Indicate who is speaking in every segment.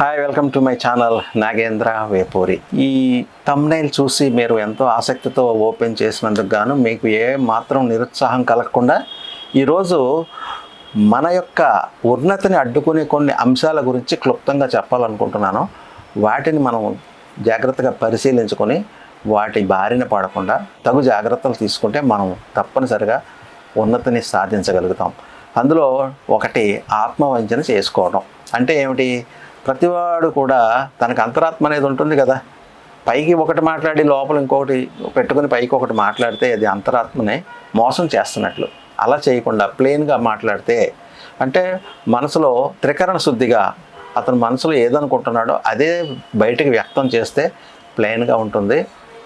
Speaker 1: Hi welcome to my channel Nagendra Vepuri ఈ thumbnail చూసి మీరు ఎంతో ఆసక్తితో ఓపెన్ చేసినందుకు గాను మీకు ఏ మాత్రం నిరుత్సాహం కలగకుండా ఈరోజు మన యొక్క ఉన్నతిని అడ్డుకునే కొన్ని అంశాల గురించి క్లుప్తంగా చెప్పాలనుకుంటున్నాను. వాటిని మనం జాగ్రత్తగా పరిశీలించుకొని వాటి బారిన పడకుండా తగు జాగ్రత్తలు తీసుకుంటే మనం తప్పనిసరిగా ఉన్నతిని సాధించగలుగుతాం. అందులో ఒకటి ఆత్మవంచన చేసుకోవడం. అంటే ఏమిటి? ప్రతివాడు కూడా తనకు అంతరాత్మ అనేది ఉంటుంది కదా. పైకి ఒకటి మాట్లాడి లోపల ఇంకొకటి పెట్టుకుని పైకి ఒకటి మాట్లాడితే అది అంతరాత్మనే మోసం చేస్తున్నట్లు. అలా చేయకుండా ప్లెయిన్గా మాట్లాడితే అంటే మనసులో త్రికరణ శుద్ధిగా అతను మనసులో ఏదనుకుంటున్నాడో అదే బయటకు వ్యక్తం చేస్తే ప్లెయిన్గా ఉంటుంది.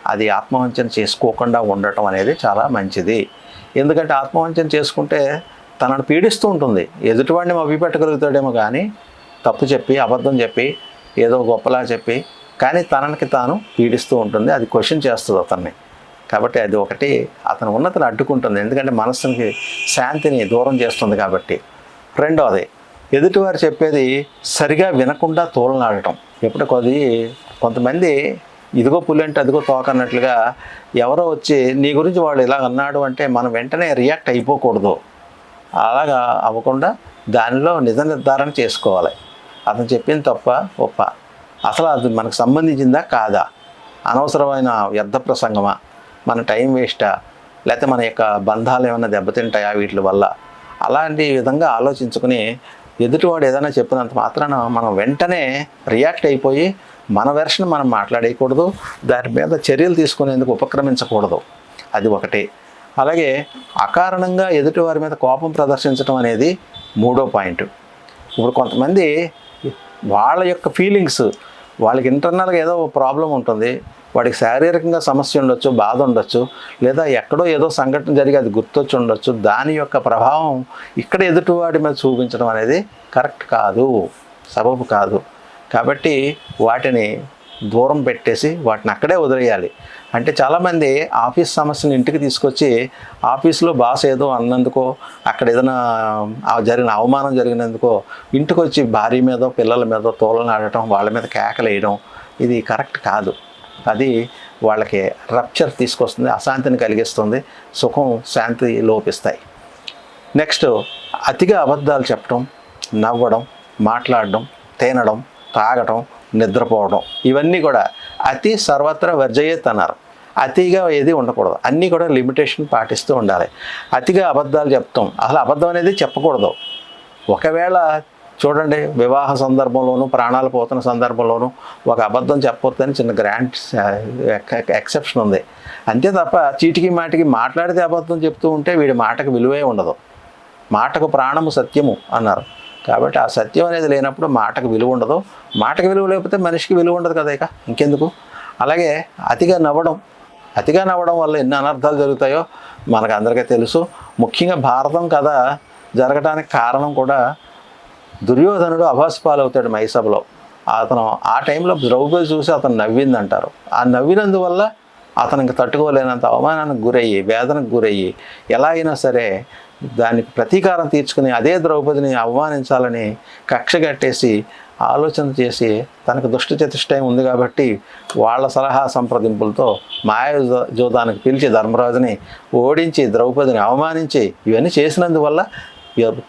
Speaker 1: అది ఆత్మవంచన చేసుకోకుండా ఉండటం అనేది చాలా మంచిది. ఎందుకంటే ఆత్మవంచన చేసుకుంటే తనను పీడిస్తూ ఉంటుంది. ఎదుటివాడిని మభ్యపెట్టగలుగుతాడేమో కానీ తప్పు చెప్పి అబద్ధం చెప్పి ఏదో గొప్పలా చెప్పి కానీ తనకి తాను పీడిస్తూ ఉంటుంది. అది క్వశ్చన్ చేస్తుంది అతన్ని. కాబట్టి అది ఒకటి అతను ఉన్నతను అడ్డుకుంటుంది. ఎందుకంటే మనసుకి శాంతిని దూరం చేస్తుంది కాబట్టి. రెండవది ఎదుటివారు చెప్పేది సరిగా వినకుండా తోలనాడటం. ఎప్పుడు కొద్ది కొంతమంది ఇదిగో పులి అంటే అదిగో తోక అన్నట్లుగా ఎవరో వచ్చి నీ గురించి వాడు ఇలా అన్నాడు అంటే మనం వెంటనే రియాక్ట్ అయిపోకూడదు. అలాగా అవ్వకుండా దానిలో నిజ నిర్ధారణ చేసుకోవాలి. అతను చెప్పింది తప్ప ఒప్ప. అసలు అది మనకు సంబంధించిందా కాదా? అనవసరమైన వ్యర్థ ప్రసంగమా? మన టైం వేస్టా? లేకపోతే మన యొక్క బంధాలు ఏమైనా దెబ్బతింటాయా వీటి వల్ల? అలాంటి విధంగా ఆలోచించుకుని ఎదుటివాడు ఏదైనా చెప్పినంత మాత్రాన మనం వెంటనే రియాక్ట్ అయిపోయి మన వెర్షన్ మనం మాట్లాడేయకూడదు. దాని మీద చర్యలు తీసుకునేందుకు ఉపక్రమించకూడదు. అది ఒకటి. అలాగే అకారణంగా ఎదుటివారి మీద కోపం ప్రదర్శించడం అనేది మూడో పాయింట్. ఇప్పుడు కొంతమంది వాళ్ళ యొక్క ఫీలింగ్స్ వాళ్ళకి ఇంటర్నల్గా ఏదో ప్రాబ్లం ఉంటుంది. వాడికి శారీరకంగా సమస్య ఉండొచ్చు బాధ ఉండొచ్చు లేదా ఎక్కడో ఏదో సంఘటన జరిగి అది గుర్తొచ్చి ఉండొచ్చు. దాని యొక్క ప్రభావం ఇక్కడ ఎదుటివాడి మీద చూపించడం అనేది కరెక్ట్ కాదు సబబు కాదు. కాబట్టి వాటిని దూరం పెట్టేసి వాటిని అక్కడే వదిలేయాలి. అంటే చాలామంది ఆఫీస్ సమస్యను ఇంటికి తీసుకొచ్చి ఆఫీస్లో బాస్ ఏదో అన్నందుకో అక్కడ ఏదైనా జరిగిన అవమానం జరిగినందుకో ఇంటికి వచ్చి భార్య మీద పిల్లల మీద మీదో ఆడటం వాళ్ళ మీద కేకలేయడం ఇది కరెక్ట్ కాదు. అది వాళ్ళకి రప్చర్ తీసుకొస్తుంది అశాంతిని కలిగిస్తుంది సుఖం శాంతి లోపిస్తాయి. నెక్స్ట్ అతిగా అబద్ధాలు చెప్పడం నవ్వడం మాట్లాడడం తినడం తాగడం నిద్రపోవడం ఇవన్నీ కూడా అతి సర్వత్రా వర్జయేత్ అన్నారు అతిగా ఏది ఉండకూడదు. అన్నీ కూడా లిమిటేషన్ పాటిస్తూ ఉండాలి. అతిగా అబద్ధాలు చెప్తాం. అసలు అబద్ధం అనేది చెప్పకూడదు. ఒకవేళ చూడండి వివాహ సందర్భంలోనూ ప్రాణాలు పోతున్న సందర్భంలోనూ ఒక అబద్ధం చెప్పొద్దని చిన్న గ్రాంట్ ఎక్సెప్షన్ ఉంది. అంతే తప్ప చీటికి మాటికి మాట్లాడితే అబద్ధం చెప్తూ ఉంటే వీడి మాటకు విలువే ఉండదు. మాటకు ప్రాణము సత్యము అన్నారు. కాబట్టి ఆ సత్యం అనేది లేనప్పుడు మాటకు విలువ ఉండదు. మాటకు విలువ లేకపోతే మనిషికి విలువ ఉండదు కదా ఇక. ఇంకెందుకు? అలాగే అతిగా నవ్వడం అతిగా నవ్వడం వల్ల ఎన్ని అనర్థాలు జరుగుతాయో మనకు అందరికీ తెలుసు. ముఖ్యంగా భారతం కథ జరగడానికి కారణం కూడా దుర్యోధనుడు అభాస్పాలవుతాడు మైసభలో. అతను ఆ టైంలో ద్రౌపది చూసి అతను నవ్విందంటారు. ఆ నవ్వినందువల్ల అతనికి తట్టుకోలేనంత అవమానానికి గురయ్యి వేదనకు గురయ్యి ఎలా అయినా సరే దానికి ప్రతీకారం తీర్చుకుని అదే ద్రౌపదిని అవమానించాలని కక్ష కట్టేసి ఆలోచన చేసి తనకు దుష్ట చతుష్టయం ఉంది కాబట్టి వాళ్ళ సలహా సంప్రదింపులతో మాయాజోదానికి పిలిచి ధర్మరాజుని ఓడించి ద్రౌపదిని అవమానించి ఇవన్నీ చేసినందువల్ల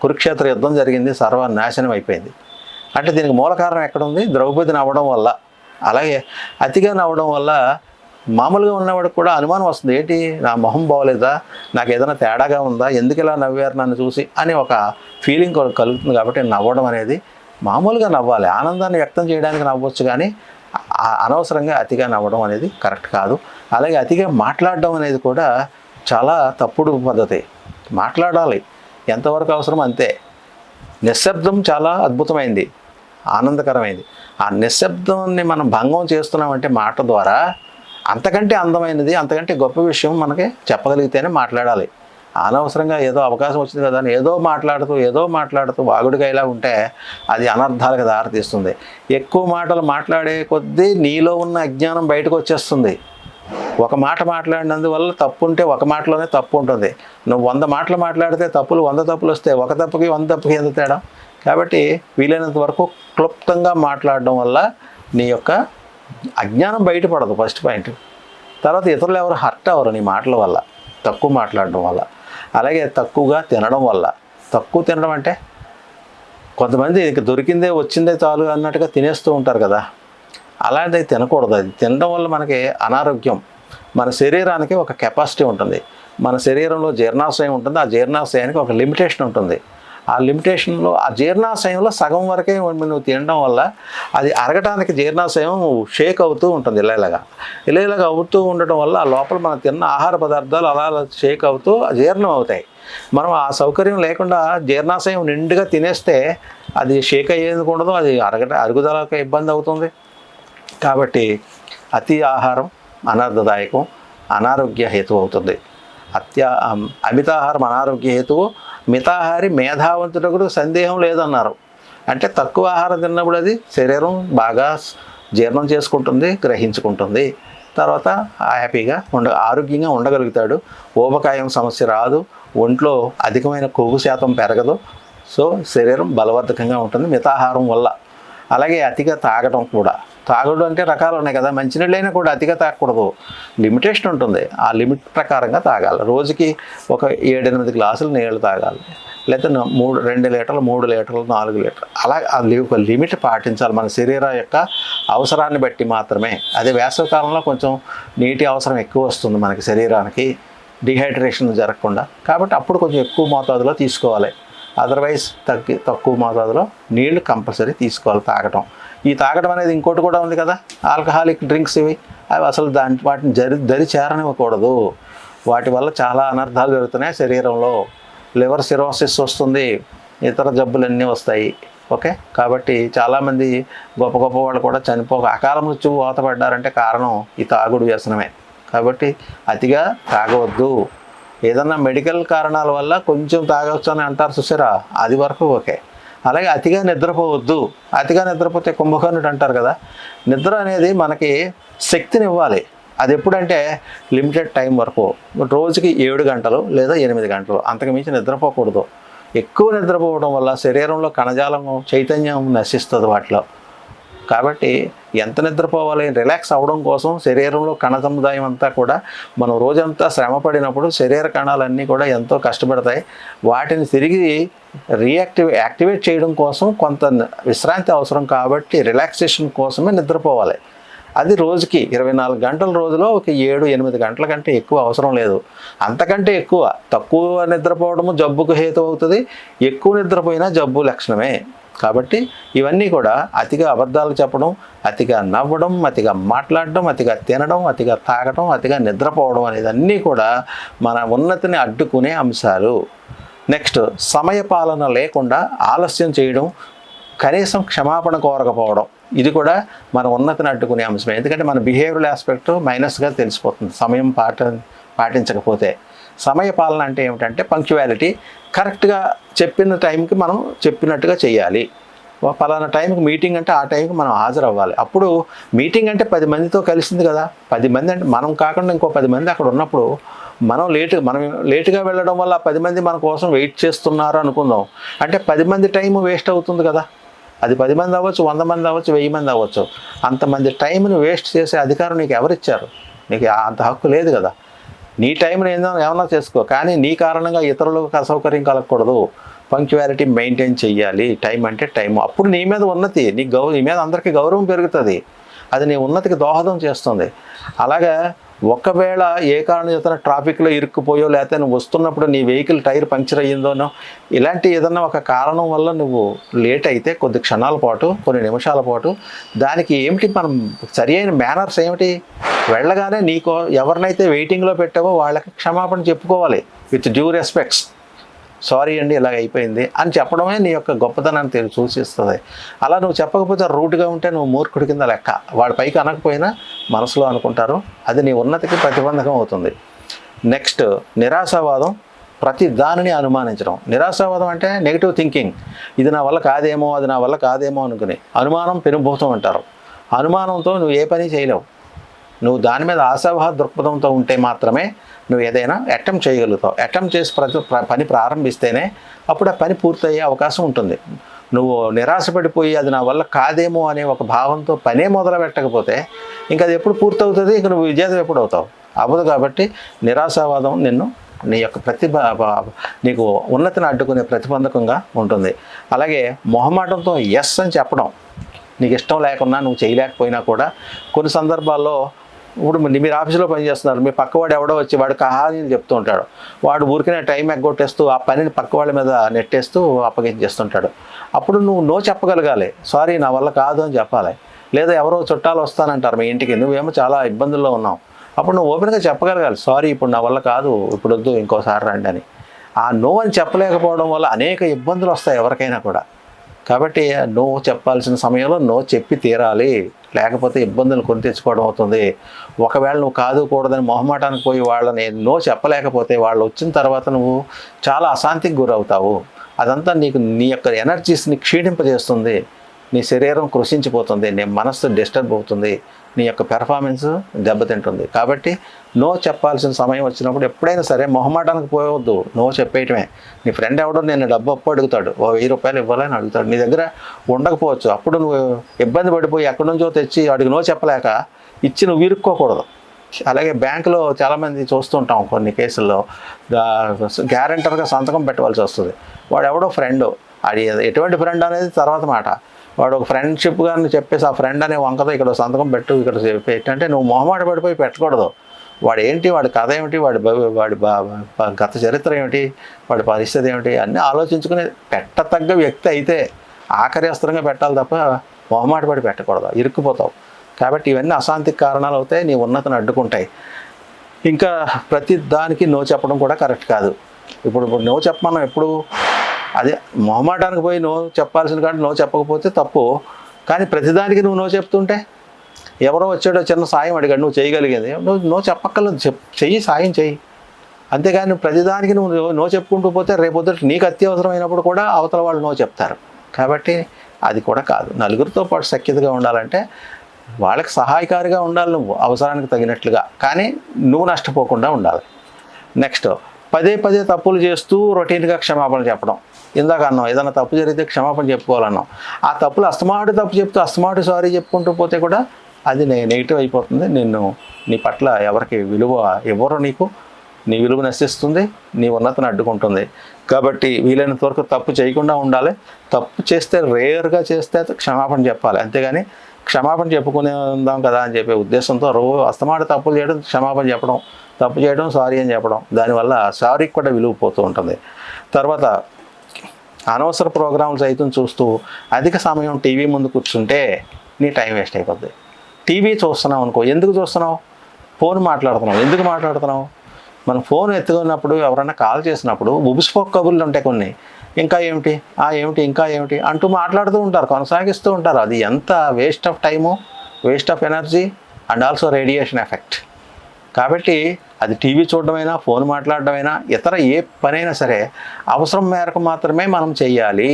Speaker 1: కురుక్షేత్ర యుద్ధం జరిగింది సర్వనాశనం అయిపోయింది. అంటే దీనికి మూల కారణం ఎక్కడ ఉంది అవ్వడం వల్ల. అలాగే అతిగా నవ్వడం వల్ల మామూలుగా ఉన్నవాడికి కూడా అనుమానం వస్తుంది. ఏంటి? నా మొహం బాగోలేదా? నాకు ఏదైనా తేడాగా ఉందా? ఎందుకు ఇలా నవ్వారు నన్ను చూసి? అని ఒక ఫీలింగ్ కలుగుతుంది కాబట్టి నవ్వడం అనేది మామూలుగా నవ్వాలి ఆనందాన్ని వ్యక్తం చేయడానికి నవ్వచ్చు కానీ అనవసరంగా అతిగా నవ్వడం అనేది కరెక్ట్ కాదు. అలాగే అతిగా మాట్లాడడం అనేది కూడా చాలా తప్పుడు పద్ధతి. మాట్లాడాలి ఎంతవరకు అవసరం అంతే. నిశ్శబ్దం చాలా అద్భుతమైంది ఆనందకరమైంది. ఆ నిశ్శబ్దాన్ని మనం భంగం చేస్తున్నామంటే మాట ద్వారా అంతకంటే అందమైనది అంతకంటే గొప్ప విషయం మనకి చెప్పగలిగితేనే మాట్లాడాలి. అనవసరంగా ఏదో అవకాశం వచ్చింది కదా అని ఏదో మాట్లాడుతూ ఏదో మాట్లాడుతూ వాగుడిగా ఇలా ఉంటే అది అనర్థాలకు దారితీస్తుంది. ఎక్కువ మాటలు మాట్లాడే కొద్దీ నీలో ఉన్న అజ్ఞానం బయటకు వచ్చేస్తుంది. ఒక మాట మాట్లాడినందువల్ల తప్పు ఉంటే ఒక మాటలోనే తప్పు ఉంటుంది. నువ్వు వంద మాటలు మాట్లాడితే తప్పులు వంద తప్పులు వస్తాయి. ఒక తప్పుకి వంద తప్పుకి ఎంత తేడా? కాబట్టి వీలైనంత వరకు క్లుప్తంగా మాట్లాడడం వల్ల నీ యొక్క అజ్ఞానం బయటపడదు ఫస్ట్ పాయింట్. తర్వాత ఇతరులు ఎవరు హర్ట్ అవ్వరు నీ మాటల వల్ల తక్కువ మాట్లాడడం వల్ల. అలాగే తక్కువగా తినడం వల్ల. తక్కువ తినడం అంటే కొంతమంది ఇంక దొరికిందే వచ్చిందే చాలు అన్నట్టుగా తినేస్తూ ఉంటారు కదా. అలాంటిది తినకూడదు అది. తినడం వల్ల మనకి అనారోగ్యం. మన శరీరానికి ఒక కెపాసిటీ ఉంటుంది. మన శరీరంలో జీర్ణాశయం ఉంటుంది. ఆ జీర్ణాశయానికి ఒక లిమిటేషన్ ఉంటుంది. ఆ లిమిటేషన్లో ఆ జీర్ణాశయంలో సగం వరకే నువ్వు తినడం వల్ల అది అరగటానికి జీర్ణాశయం షేక్ అవుతూ ఉంటుంది ఇలా ఇలాగా ఇలా ఇలాగ అవుతూ ఉండటం వల్ల ఆ లోపల మనం తిన్న ఆహార పదార్థాలు అలా షేక్ అవుతూ జీర్ణం అవుతాయి. మనం ఆ సౌకర్యం లేకుండా జీర్ణాశయం నిండుగా తినేస్తే అది షేక్ అయ్యేందుకు ఉండదు అది అరగట అరుగుదలకు ఇబ్బంది అవుతుంది. కాబట్టి అతి ఆహారం అనర్థదాయకం అనారోగ్య హేతు అవుతుంది. అత్యా అమితాహారం అనారోగ్య హేతువు మితాహారి మేధావంతుడు సందేహం లేదన్నారు. అంటే తక్కువ ఆహారం తిన్నప్పుడు అది శరీరం బాగా జీర్ణం చేసుకుంటుంది గ్రహించుకుంటుంది. తర్వాత హ్యాపీగా ఉండ ఆరోగ్యంగా ఉండగలుగుతాడు. ఊబకాయం సమస్య రాదు. ఒంట్లో అధికమైన కొవ్వు శాతం పెరగదు. సో శరీరం బలవర్ధకంగా ఉంటుంది మితాహారం వల్ల. అలాగే అతిగా తాగడం కూడా. తాగడం అంటే రకాలు ఉన్నాయి కదా మంచినీళ్ళైనా కూడా అతిగా తాగకూడదు. లిమిటేషన్ ఉంటుంది. ఆ లిమిట్ ప్రకారంగా తాగాలి. రోజుకి ఒక ఏడెనిమిది గ్లాసులు నీళ్ళు తాగాలి. లేకపోతే మూడు రెండు లీటర్లు మూడు లీటర్లు నాలుగు లీటర్లు. అలా ఆ లి- ఒక లిమిట్ పాటించాలి. మన శరీరం యొక్క అవసరాన్ని బట్టి మాత్రమే. అదే వేసవికాలంలో కొంచెం నీటి అవసరం ఎక్కువ వస్తుంది మనకి శరీరానికి. డిహైడ్రేషన్ జరగకుండా. కాబట్టి అప్పుడు కొంచెం ఎక్కువ మోతాదులో తీసుకోవాలి. అదర్వైజ్ తగ్గి తక్కువ మోతాదులో నీళ్ళు కంపల్సరీ తీసుకోవాలి తాగటం. ఈ తాగడం అనేది ఇంకోటి కూడా ఉంది కదా? ఆల్కహాలిక్ డ్రింక్స్ ఇవి. అవి అసలు దాని వాటిని జరి దరి చేరనివ్వకూడదు. వాటి వల్ల చాలా అనర్థాలు జరుగుతున్నాయి శరీరంలో. లివర్ సిరోసిస్ వస్తుంది. ఇతర జబ్బులన్నీ వస్తాయి. ఓకే? కాబట్టి చాలామంది గొప్ప గొప్ప వాళ్ళు కూడా చనిపోక అకాల మృత్యు ఓతపడ్డారంటే కారణం ఈ తాగుడు వ్యసనమే. కాబట్టి అతిగా తాగవద్దు. ఏదన్నా మెడికల్ కారణాల వల్ల కొంచెం తాగొచ్చు అని అంటారు చూసారా అది వరకు ఓకే. అలాగే అతిగా నిద్రపోవద్దు. అతిగా నిద్రపోతే కుంభకర్ణుడు అంటారు కదా. నిద్ర అనేది మనకి శక్తిని ఇవ్వాలి అది ఎప్పుడంటే లిమిటెడ్ టైం వరకు. రోజుకి ఏడు గంటలు లేదా ఎనిమిది గంటలు. అంతకు మించి నిద్రపోకూడదు. ఎక్కువ నిద్రపోవడం వల్ల శరీరంలో కణజాలం చైతన్యం నశిస్తుంది వాటిలో. కాబట్టి ఎంత నిద్రపోవాలి రిలాక్స్ అవ్వడం కోసం శరీరంలో కణ సముదాయం అంతా కూడా మనం రోజంతా శ్రమ పడినప్పుడు శరీర కణాలన్నీ కూడా ఎంతో కష్టపడతాయి. వాటిని తిరిగి రియాక్టివ్ యాక్టివేట్ చేయడం కోసం కొంత విశ్రాంతి అవసరం కాబట్టి రిలాక్సేషన్ కోసమే నిద్రపోవాలి. అది రోజుకి ఇరవై నాలుగు గంటల రోజులో ఒక ఏడు ఎనిమిది గంటల కంటే ఎక్కువ అవసరం లేదు. అంతకంటే ఎక్కువ తక్కువ నిద్రపోవడము జబ్బుకు హేతు అవుతుంది. ఎక్కువ నిద్రపోయినా జబ్బు లక్షణమే. కాబట్టి ఇవన్నీ కూడా అతిగా అబద్ధాలు చెప్పడం అతిగా నవ్వడం అతిగా మాట్లాడడం అతిగా తినడం అతిగా తాగడం అతిగా నిద్రపోవడం అనేది అన్నీ కూడా మన ఉన్నతిని అడ్డుకునే అంశాలు. నెక్స్ట్ సమయపాలన లేకుండా ఆలస్యం చేయడం కనీసం క్షమాపణ కోరకపోవడం. ఇది కూడా మన ఉన్నతిని అడ్డుకునే అంశమే. ఎందుకంటే మన బిహేవియరల్ ఆస్పెక్ట్ మైనస్గా తెలిసిపోతుంది. సమయం పాట పాటించకపోతే. సమయ పాలన అంటే ఏమిటంటే పంక్చువాలిటీ కరెక్ట్గా చెప్పిన టైంకి మనం చెప్పినట్టుగా చేయాలి పలానా టైంకి మీటింగ్ అంటే ఆ టైంకి మనం హాజరవ్వాలి. అప్పుడు మీటింగ్ అంటే పది మందితో కలిసింది కదా. పది మంది అంటే మనం కాకుండా ఇంకో పది మంది అక్కడ ఉన్నప్పుడు మనం లేటు మనం లేటుగా వెళ్ళడం వల్ల పది మంది మన కోసం వెయిట్ చేస్తున్నారు అనుకుందాం. అంటే పది మంది టైం వేస్ట్ అవుతుంది కదా. అది పది మంది అవ్వచ్చు వంద మంది అవ్వచ్చు వెయ్యి మంది అవ్వచ్చు. అంతమంది టైంని వేస్ట్ చేసే అధికారం నీకు ఎవరిచ్చారు? నీకు అంత హక్కు లేదు కదా. నీ టైంని ఏదో ఏమన్నా చేసుకో. కానీ నీ కారణంగా ఇతరులకు అసౌకర్యం కలగకూడదు. పంక్చువాలిటీ మెయింటైన్ చెయ్యాలి. టైం అంటే టైం అప్పుడు నీ మీద ఉన్నతి నీ గౌ నీ మీద అందరికీ గౌరవం పెరుగుతుంది. అది నీ ఉన్నతికి దోహదం చేస్తుంది. అలాగా ఒకవేళ ఏ కారణం చేతన ట్రాఫిక్లో ఇరుక్కుపోయో లేకపోతే నువ్వు వస్తున్నప్పుడు నీ వెహికల్ టైర్ పంక్చర్ అయ్యిందోనో ఇలాంటి ఏదన్నా ఒక కారణం వల్ల నువ్వు లేట్ అయితే కొద్ది క్షణాల పాటు కొన్ని నిమిషాల పాటు దానికి ఏమిటి మనం సరి అయిన మేనర్స్ ఏమిటి? వెళ్ళగానే నీకో ఎవరినైతే వెయిటింగ్లో పెట్టావో వాళ్ళకి క్షమాపణ చెప్పుకోవాలి. విత్ డ్యూ రెస్పెక్ట్స్ సారీ అండి ఇలాగ అయిపోయింది అని చెప్పడమే నీ యొక్క గొప్పతనాన్ని తెలి సూచిస్తుంది. అలా నువ్వు చెప్పకపోతే రూట్గా ఉంటే నువ్వు మూర్ఖుడి కింద లెక్క. వాడి పైకి అనకపోయినా మనసులో అనుకుంటారు. అది నీ ఉన్నతికి ప్రతిబంధకం అవుతుంది. నెక్స్ట్ నిరాశావాదం ప్రతి దానిని అనుమానించడం. నిరాశావాదం అంటే నెగిటివ్ థింకింగ్ ఇది నా వల్ల కాదేమో అది నా వల్ల కాదేమో అనుకుని. అనుమానం పెనుభూతం అంటారు. అనుమానంతో నువ్వు ఏ పని చేయలేవు. నువ్వు దాని మీద ఆశావాహ దృక్పథంతో ఉంటే మాత్రమే నువ్వు ఏదైనా అటెంప్ట్ చేయగలుగుతావు. అటెంప్ట్ చేసి ప్రతి పని ప్రారంభిస్తేనే అప్పుడు ఆ పని పూర్తయ్యే అవకాశం ఉంటుంది. నువ్వు నిరాశపడిపోయి అది నా వల్ల కాదేమో అనే ఒక భావంతో పనే మొదలు పెట్టకపోతే ఇంకా అది ఎప్పుడు పూర్తవుతుంది? ఇంక నువ్వు విజేత ఎప్పుడు అవుతావు? అవ్వదు కాబట్టి నిరాశావాదం నిన్ను నీ యొక్క ప్రతిభ నీకు ఉన్నతిని అడ్డుకునే ప్రతిబంధకంగా ఉంటుంది. అలాగే మొహమాటంతో ఎస్ అని చెప్పడం నీకు ఇష్టం లేకున్నా నువ్వు చేయలేకపోయినా కూడా కొన్ని సందర్భాల్లో ఇప్పుడు మీరు ఆఫీసులో పనిచేస్తున్నారు మీ పక్కవాడు ఎవడో వచ్చి వాడు కహాని చెప్తూ ఉంటాడు. వాడు ఊరికనే టైం ఎగ్గొట్టేస్తూ ఆ పనిని పక్కవాళ్ళ మీద నెట్టేస్తూ అప్పగించేస్తుంటాడు. అప్పుడు నువ్వు నో చెప్పగలగాలి. సారీ నా వల్ల కాదు అని చెప్పాలి. లేదా ఎవరో చుట్టాలు వస్తానంటారు మీ ఇంటికి నువ్వేమో చాలా ఇబ్బందుల్లో ఉన్నావు. అప్పుడు నువ్వు ఓపెన్గా చెప్పగలగాలి. సారీ ఇప్పుడు నా వల్ల కాదు ఇప్పుడు వద్దు ఇంకోసారి రండి అని. ఆ నో అని చెప్పలేకపోవడం వల్ల అనేక ఇబ్బందులు వస్తాయి ఎవరికైనా కూడా. కాబట్టి నో చెప్పాల్సిన సమయంలో నో చెప్పి తీరాలి. లేకపోతే ఇబ్బందులు కొని తెచ్చుకోవడం అవుతుంది. ఒకవేళ నువ్వు కాదు కూడదని మొహమాటానికి పోయి వాళ్ళని నో చెప్పలేకపోతే వాళ్ళు వచ్చిన తర్వాత నువ్వు చాలా అశాంతికి గురవుతావు. అదంతా నీకు నీ యొక్క ఎనర్జీస్ని క్షీణింపజేస్తుంది. నీ శరీరం కృషించిపోతుంది. నీ మనస్సు డిస్టర్బ్ అవుతుంది. నీ యొక్క పెర్ఫార్మెన్స్ దెబ్బతింటుంది. కాబట్టి నో చెప్పాల్సిన సమయం వచ్చినప్పుడు ఎప్పుడైనా సరే మొహమాటానికి పోవద్దు. నో చెప్పేయటమే. నీ ఫ్రెండ్ ఎవడో నేను డబ్బు అప్పు అడుగుతాడు. ఓ వెయ్యి రూపాయలు ఇవ్వాలని అడుగుతాడు. నీ దగ్గర ఉండకపోవచ్చు. అప్పుడు నువ్వు ఇబ్బంది పడిపోయి ఎక్కడి నుంచో తెచ్చి వాడికి నో చెప్పలేక ఇచ్చి నువ్వు ఇరుక్కోకూడదు. అలాగే బ్యాంకులో చాలామంది చూస్తుంటాం కొన్ని కేసుల్లో. గ్యారంటర్గా సంతకం పెట్టవలసి వస్తుంది. వాడు ఎవడో ఫ్రెండ్ అది ఎటువంటి ఫ్రెండ్ అనేది తర్వాత మాట. వాడు ఒక ఫ్రెండ్షిప్ గారిని చెప్పేసి ఆ ఫ్రెండ్ అనే వంకతో ఇక్కడ సంతకం పెట్టు ఇక్కడ పెట్టంటే నువ్వు మొహమాట పడిపోయి పెట్టకూడదు. వాడు ఏంటి వాడి కథ ఏమిటి వాడి వాడి బా- గత చరిత్ర ఏమిటి వాడి పరిస్థితి ఏమిటి అన్నీ ఆలోచించుకుని పెట్టతగ్గ వ్యక్తి అయితే ఆఖరి అస్త్రంగా పెట్టాలి తప్ప మొహమాట పడి పెట్టకూడదు ఇరుక్కుపోతావు. కాబట్టి ఇవన్నీ అశాంతికి కారణాలు అవుతాయి నీ ఉన్నతను అడ్డుకుంటాయి. ఇంకా ప్రతి దానికి నో చెప్పడం కూడా కరెక్ట్ కాదు. ఇప్పుడు ఇప్పుడు నో చెప్పమన్నాం ఎప్పుడు అదే మొహమాటానికి పోయి నో చెప్పాల్సిన కాదు నో చెప్పకపోతే తప్పు. కానీ ప్రతిదానికి నువ్వు నో చెప్తుంటే ఎవరో వచ్చాడో చిన్న సాయం అడిగాడు నువ్వు చేయగలిగేది. నువ్వు నో చెప్పక్కర్లేదు చెప్ చెయ్యి సాయం చెయ్యి. అంతేగాని ప్రతిదానికి నువ్వు నో- నో చెప్పుకుంటూ పోతే రేపొద్దుట నీకు అత్యవసరమైనప్పుడు కూడా అవతల వాళ్ళు నో చెప్తారు. కాబట్టి అది కూడా కాదు. నలుగురితో పాటు సఖ్యతగా ఉండాలంటే వాళ్ళకి సహాయకారిగా ఉండాలి నువ్వు అవసరానికి తగినట్లుగా. కానీ నువ్వు నష్టపోకుండా ఉండాలి. నెక్స్ట్ పదే పదే తప్పులు చేస్తూ రొటీన్గా క్షమాపణ చెప్పడం. ఇందాక అన్నాం ఏదైనా తప్పు జరిగితే క్షమాపణ చెప్పుకోవాలన్నాం ఆ తప్పులు అస్తమాటు తప్పు చెప్తూ అస్తమాటు సారీ చెప్పుకుంటూ పోతే కూడా అది నెగిటివ్ అయిపోతుంది. నిన్ను నీ పట్ల ఎవరికి విలువ ఇవ్వరు నీకు. నీ విలువ నశిస్తుంది నీ ఉన్నతను అడ్డుకుంటుంది. కాబట్టి వీలైనంత వరకు తప్పు చేయకుండా ఉండాలి. తప్పు చేస్తే రేర్గా చేస్తే క్షమాపణ చెప్పాలి. అంతేగాని క్షమాపణ చెప్పుకునే ఉందాం కదా అని చెప్పే ఉద్దేశంతో రో అస్తమాట తప్పులు చేయడం క్షమాపణ చెప్పడం తప్పు చేయడం సారీ అని చెప్పడం దానివల్ల సారీకి కూడా విలువ పోతూ ఉంటుంది. తర్వాత అనవసర ప్రోగ్రాంలు సైతం చూస్తూ అధిక సమయం టీవీ ముందు కూర్చుంటే నీ టైం వేస్ట్ అయిపోద్ది. టీవీ చూస్తున్నావు అనుకో ఎందుకు చూస్తున్నావు? ఫోన్ మాట్లాడుతున్నావు. ఎందుకు మాట్లాడుతున్నావు? మనం ఫోన్ ఎత్తుకున్నప్పుడు ఎవరైనా కాల్ చేసినప్పుడు ఉబుసుపోక కబుర్లు ఉంటాయి కొన్ని. ఇంకా ఏమిటి? ఆ ఏమిటి? ఇంకా ఏమిటి? అంటూ మాట్లాడుతూ ఉంటారు కొనసాగిస్తూ ఉంటారు. అది ఎంత waste of time waste of energy and also radiation effect కాబట్టి అది టీవీ చూడడమైనా ఫోన్ మాట్లాడడమైనా ఇతర ఏ పనైనా సరే అవసరం మేరకు మాత్రమే మనం చేయాలి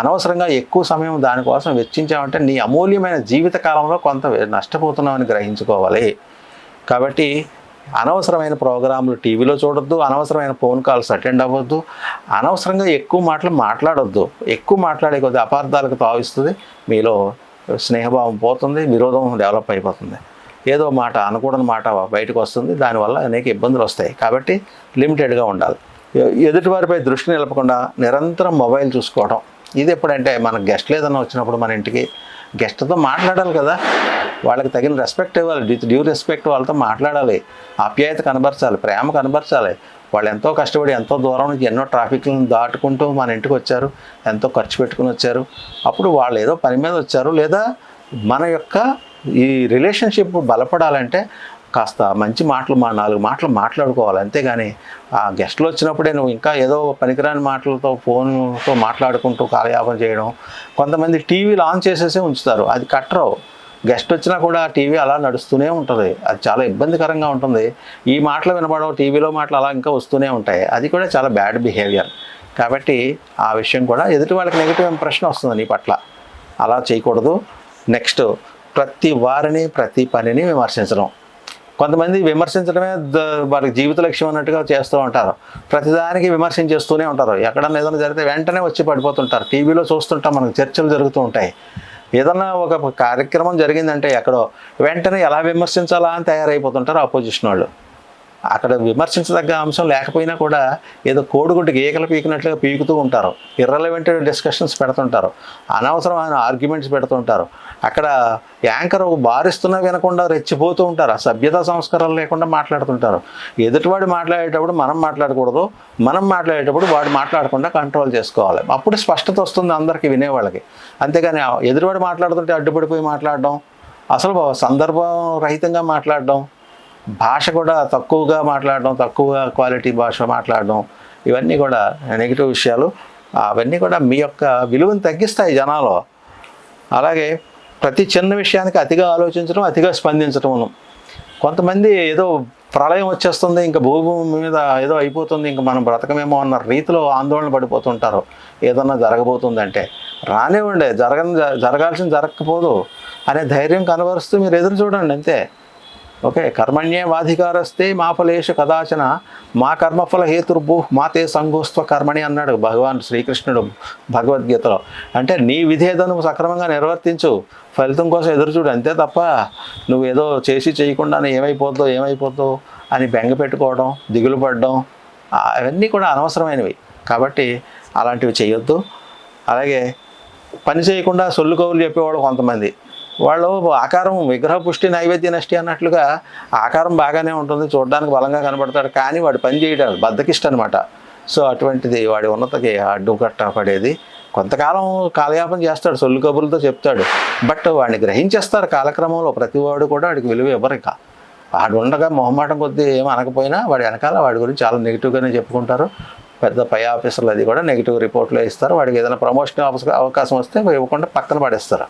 Speaker 1: అనవసరంగా ఎక్కువ సమయం దానికోసం వెచ్చించామంటే నీ అమూల్యమైన జీవిత కాలంలో కొంత నష్టపోతున్నామని గ్రహించుకోవాలి. కాబట్టి అనవసరమైన ప్రోగ్రాంలు టీవీలో చూడొద్దు అనవసరమైన ఫోన్ కాల్స్ అటెండ్ అవ్వద్దు అనవసరంగా ఎక్కువ మాటలు మాట్లాడొద్దు. ఎక్కువ మాట్లాడే కొద్ది అపార్థాలకు తావిస్తుంది మీలో స్నేహభావం పోతుంది విరోధం డెవలప్ అయిపోతుంది. ఏదో మాట అనుకూడని మాట బయటకు వస్తుంది. దానివల్ల అనేక ఇబ్బందులు వస్తాయి. కాబట్టి లిమిటెడ్గా ఉండాలి. ఎదుటివారిపై దృష్టి నిలపకుండా నిరంతరం మొబైల్ చూసుకోవడం ఇది ఎప్పుడంటే మన గెస్ట్లు ఏదైనా వచ్చినప్పుడు మన ఇంటికి గెస్ట్తో మాట్లాడాలి కదా. వాళ్ళకి తగిన రెస్పెక్ట్ ఇవ్వాలి. డ్యూ డ్యూ రెస్పెక్ట్ వాళ్ళతో మాట్లాడాలి. ఆప్యాయత కనబరచాలి. ప్రేమ కనబరచాలి. వాళ్ళు ఎంతో కష్టపడి ఎంతో దూరం నుంచి ఎన్నో ట్రాఫిక్లను దాటుకుంటూ మన ఇంటికి వచ్చారు. ఎంతో ఖర్చు పెట్టుకుని వచ్చారు. అప్పుడు వాళ్ళు ఏదో పని మీద వచ్చారు. లేదా మన యొక్క ఈ రిలేషన్షిప్ బలపడాలంటే కాస్త మంచి మాటలు మా నాలుగు మాటలు మాట్లాడుకోవాలి. అంతేగాని ఆ గెస్ట్లు వచ్చినప్పుడే నువ్వు ఇంకా ఏదో పనికిరాని మాటలతో ఫోన్తో మాట్లాడుకుంటూ కాలయాపం చేయడం కొంతమంది టీవీలు ఆన్ చేసేసే ఉంచుతారు. అది కట్టరు గెస్ట్ వచ్చినా కూడా టీవీ అలా నడుస్తూనే ఉంటుంది. అది చాలా ఇబ్బందికరంగా ఉంటుంది. ఈ మాటలు వినపడవు టీవీలో మాటలు అలా ఇంకా వస్తూనే ఉంటాయి. అది కూడా చాలా బ్యాడ్ బిహేవియర్. కాబట్టి ఆ విషయం కూడా ఎదుటి వాళ్ళకి నెగిటివ్ ఇంప్రెషన్ వస్తుంది నీ పట్ల. అలా చేయకూడదు. నెక్స్ట్ ప్రతి వారిని ప్రతి పనిని విమర్శించడం. కొంతమంది విమర్శించడమే వాళ్ళకి జీవిత లక్ష్యం అన్నట్టుగా చేస్తూ ఉంటారు. ప్రతిదానికి విమర్శించేస్తూనే ఉంటారు. ఎక్కడన్నా ఏదైనా జరిగితే వెంటనే వచ్చి పడిపోతుంటారు. టీవీలో చూస్తుంటాం మనకు చర్చలు జరుగుతూ ఉంటాయి. ఏదన్నా ఒక కార్యక్రమం జరిగిందంటే ఎక్కడో వెంటనే ఎలా విమర్శించాలా అని తయారైపోతుంటారు ఆపోజిషన్ వాళ్ళు. అక్కడ విమర్శించదగ్గ అంశం లేకపోయినా కూడా ఏదో కోడిగుడ్డుకి ఈకలు పీకినట్లుగా పీకుతూ ఉంటారు. ఇర్రలవెంట్ డిస్కషన్స్ పెడుతుంటారు. అనవసరమైన ఆర్గ్యుమెంట్స్ పెడుతుంటారు. అక్కడ యాంకర్ బారిస్తున్నా వినకుండా రెచ్చిపోతూ ఉంటారు. ఆ సభ్యతా సంస్కారాలు లేకుండా మాట్లాడుతుంటారు. ఎదుటివాడు మాట్లాడేటప్పుడు మనం మాట్లాడకూడదు. మనం మాట్లాడేటప్పుడు వాడు మాట్లాడకుండా కంట్రోల్ చేసుకోవాలి. అప్పుడు స్పష్టత వస్తుంది అందరికీ వినేవాళ్ళకి. అంతేగాని ఎదుటివాడు మాట్లాడుతుంటే అడ్డుపడిపోయి మాట్లాడడం అసలు సందర్భం రహితంగా మాట్లాడడం భాష కూడా తక్కువగా మాట్లాడడం తక్కువ క్వాలిటీ భాష మాట్లాడడం ఇవన్నీ కూడా నెగిటివ్ విషయాలు అవన్నీ కూడా మీ యొక్క విలువను తగ్గిస్తాయి జనాలు. అలాగే ప్రతి చిన్న విషయానికి అతిగా ఆలోచించడం అతిగా స్పందించడం కొంతమంది ఏదో ప్రళయం వచ్చేస్తుంది ఇంకా భూభూమి మీద ఏదో అయిపోతుంది ఇంకా మనం బ్రతకమేమో అన్న రీతిలో ఆందోళన పడిపోతుంటారు. ఏదన్నా జరగబోతుందంటే. రానివ్వండి జరగని జరగాల్సింది జరగకపోదు. అనే ధైర్యం కనబరుస్తూ మీరు ఎదురు చూడండి అంతే. ఓకే కర్మణ్యేవాధికారస్తే మా ఫలేషు కదాచన మా కర్మఫల హేతుర్భూ మాతే సంగోస్త్వ కర్మణి అన్నాడు భగవాన్ శ్రీకృష్ణుడు భగవద్గీతలో. అంటే నీ విధేదను సక్రమంగా నిర్వర్తించు ఫలితం కోసం ఎదురుచూడు అంతే తప్ప నువ్వు ఏదో చేసి చేయకుండానే ఏమైపోద్దో ఏమైపోద్దో అని బెంగ పెట్టుకోవడం దిగులు పడడం అవన్నీ కూడా అనవసరమైనవి. కాబట్టి అలాంటివి చేయొద్దు. అలాగే పని చేయకుండా సొల్లు కవులు చెప్పేవాళ్ళు కొంతమంది. వాళ్ళు ఆకారం విగ్రహ పుష్టి నైవేద్య నష్టి అన్నట్లుగా ఆకారం బాగానే ఉంటుంది చూడడానికి బలంగా కనబడతాడు కానీ వాడు పని చేయడం బద్దకిష్ట అనమాట సో అటువంటిది వాడి ఉన్నతకి అడ్డుకట్ట పడేది. కొంతకాలం కాలయాపన చేస్తాడు సొల్లు కబుర్లతో చెప్తాడు. బట్ వాడిని గ్రహించేస్తారు కాలక్రమంలో ప్రతివాడు కూడా వాడికి విలువ ఇవ్వరు వాడు ఉండగా మొహమాటం కొద్దీ ఏం అనకపోయినా వాడి వెనకాల వాడి గురించి చాలా నెగిటివ్గానే చెప్పుకుంటారు. పెద్ద పై ఆఫీసర్లు అది కూడా నెగిటివ్ రిపోర్ట్లో ఇస్తారు. వాడికి ఏదైనా ప్రమోషన్ అవకాశం వస్తే ఇవ్వకుండా పక్కన పడేస్తారు.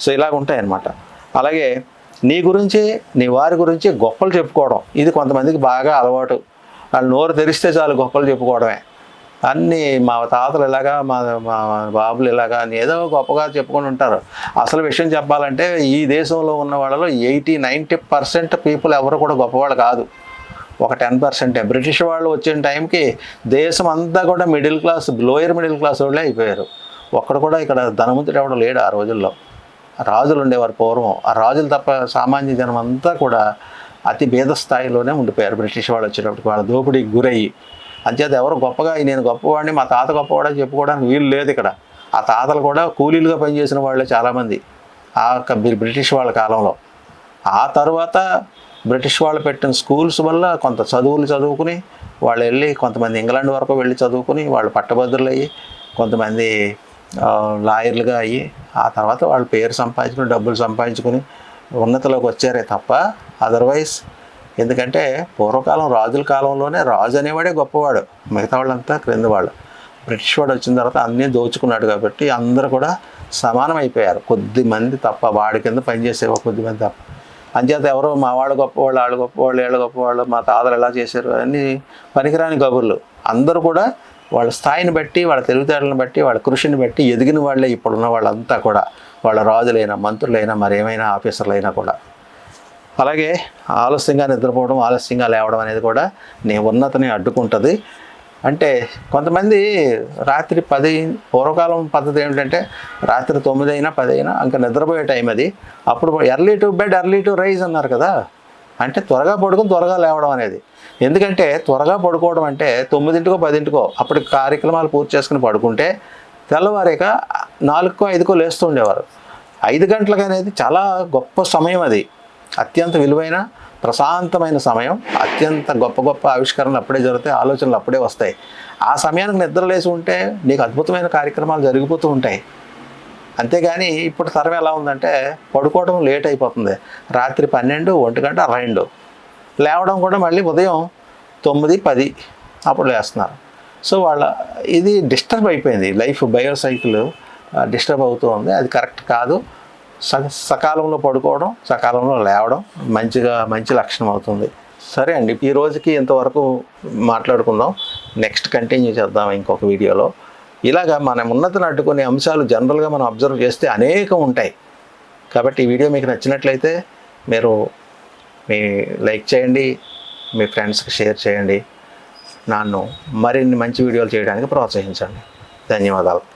Speaker 1: సో ఇలాగ ఉంటాయన్నమాట. అలాగే నీ గురించి నీ వారి గురించి గొప్పలు చెప్పుకోవడం. ఇది కొంతమందికి బాగా అలవాటు. వాళ్ళు నోరు తెరిస్తే చాలు గొప్పలు చెప్పుకోవడమే. అన్నీ మా తాతలు ఇలాగా మా మా బాబులు ఇలాగా అని ఏదో గొప్పగా చెప్పుకొని ఉంటారు. అసలు విషయం చెప్పాలంటే ఈ దేశంలో ఉన్న వాళ్ళలో ఎయిటీ నైంటీ పర్సెంట్ పీపుల్ ఎవరు కూడా గొప్పవాళ్ళు కాదు. ఒక టెన్ పర్సెంటే. బ్రిటిష్ వాళ్ళు వచ్చిన టైంకి దేశం అంతా కూడా middle class lower middle class వాళ్ళే అయిపోయారు. ఒక్కడు కూడా ఇక్కడ ధనవంతుడు ఎవడు లేడు ఆ రోజుల్లో. రాజులు ఉండేవారు పూర్వం. ఆ రాజులు తప్ప సామాన్య జనం అంతా కూడా అతి భేద స్థాయిలోనే ఉండిపోయారు. బ్రిటిష్ వాళ్ళు వచ్చేటప్పటికి వాళ్ళ దోపిడీకి గురయ్యి. అంచేత ఎవరు గొప్పగా నేను గొప్పవాడిని మా తాత గొప్పవాడని చెప్పుకోవడానికి వీలు లేదు ఇక్కడ. ఆ తాతలు కూడా కూలీలుగా పనిచేసిన వాళ్ళే చాలామంది. ఆ యొక్క బ్రిటిష్ వాళ్ళ కాలంలో. ఆ తర్వాత బ్రిటిష్ వాళ్ళు పెట్టిన స్కూల్స్ వల్ల కొంత చదువులు చదువుకుని వాళ్ళు వెళ్ళి కొంతమంది ఇంగ్లాండ్ వరకు వెళ్ళి చదువుకుని వాళ్ళు పట్టభద్రులు అయ్యి కొంతమంది లాయర్లుగా అయ్యి ఆ తర్వాత వాళ్ళు పేరు సంపాదించుకుని డబ్బులు సంపాదించుకుని ఉన్నతలోకి వచ్చారే తప్ప అదర్వైజ్ ఎందుకంటే పూర్వకాలం రాజుల కాలంలోనే రాజు అనేవాడే గొప్పవాడు. మిగతా వాళ్ళంతా క్రింద వాళ్ళు. బ్రిటిష్ వాడు వచ్చిన తర్వాత అన్నీ దోచుకున్నాడు కాబట్టి అందరూ కూడా సమానం అయిపోయారు. కొద్ది మంది తప్ప వాడి కింద పనిచేసేవా కొద్ది మంది తప్ప. అంచేత ఎవరో మా వాళ్ళు గొప్పవాళ్ళు వాళ్ళు గొప్పవాళ్ళు వీళ్ళు గొప్పవాళ్ళు మా తాతలు ఎలా చేశారు అన్నీ పనికిరాని కబుర్లు. అందరూ కూడా వాళ్ళ స్థాయిని బట్టి వాళ్ళ తెలివితేటలను బట్టి వాళ్ళ కృషిని బట్టి ఎదిగిన వాళ్ళే ఇప్పుడున్న వాళ్ళంతా కూడా. వాళ్ళ రాజులైనా మంత్రులైనా మరేమైనా ఆఫీసర్లైనా కూడా. అలాగే ఆలస్యంగా నిద్రపోవడం ఆలస్యంగా లేవడం అనేది కూడా నీ ఉన్నతని అడ్డుకుంటుంది. అంటే కొంతమంది రాత్రి పది పూర్వకాలం పద్ధతి ఏమిటంటే రాత్రి తొమ్మిది అయినా పది అయినా ఇంకా నిద్రపోయే టైం అది. అప్పుడు early to bed early to rise అన్నారు కదా. అంటే త్వరగా పడుకుని త్వరగా లేవడం అనేది. ఎందుకంటే త్వరగా పడుకోవడం అంటే తొమ్మిదింటికో పదింటికో అప్పుడు కార్యక్రమాలు పూర్తి చేసుకుని పడుకుంటే తెల్లవారాక నాలుగుకో ఐదుకో లేస్తూ ఉండేవారు. ఐదు గంటలకు అనేది చాలా గొప్ప సమయం అది. అత్యంత విలువైన ప్రశాంతమైన సమయం. అత్యంత గొప్ప గొప్ప ఆవిష్కరణలు అప్పుడే జరుగుతాయి ఆలోచనలు అప్పుడే వస్తాయి. ఆ సమయానికి నిద్ర లేచి ఉంటే నీకు అద్భుతమైన కార్యక్రమాలు జరిగిపోతూ ఉంటాయి. అంతేగాని ఇప్పుడు తరం ఎలా ఉందంటే పడుకోవడం లేట్ అయిపోతుంది. రాత్రి పన్నెండు ఒంటి గంట రెండు లేవడం కూడా మళ్ళీ ఉదయం తొమ్మిది పది అప్పుడు లేస్తున్నారు. సో వాళ్ళ ఇది డిస్టర్బ్ అయిపోయింది. లైఫ్ బయో సైకిల్ డిస్టర్బ్ అవుతూ ఉంది. అది కరెక్ట్ కాదు. స సకాలంలో పడుకోవడం సకాలంలో లేవడం మంచిగా మంచి లక్షణం అవుతుంది. సరే అండి ఈ రోజుకి ఇంతవరకు మాట్లాడుకుందాం. నెక్స్ట్ కంటిన్యూ చేద్దాం ఇంకొక వీడియోలో. ఇలాగా మనం ఉన్నత అడ్డుకునే అంశాలు జనరల్గా మనం అబ్జర్వ్ చేస్తే అనేకం ఉంటాయి. కాబట్టి ఈ వీడియో మీకు నచ్చినట్లయితే మీరు మీ లైక్ చేయండి మీ ఫ్రెండ్స్కి షేర్ చేయండి. నన్ను మరిన్ని మంచి వీడియోలు చేయడానికి ప్రోత్సహించండి. ధన్యవాదాలు.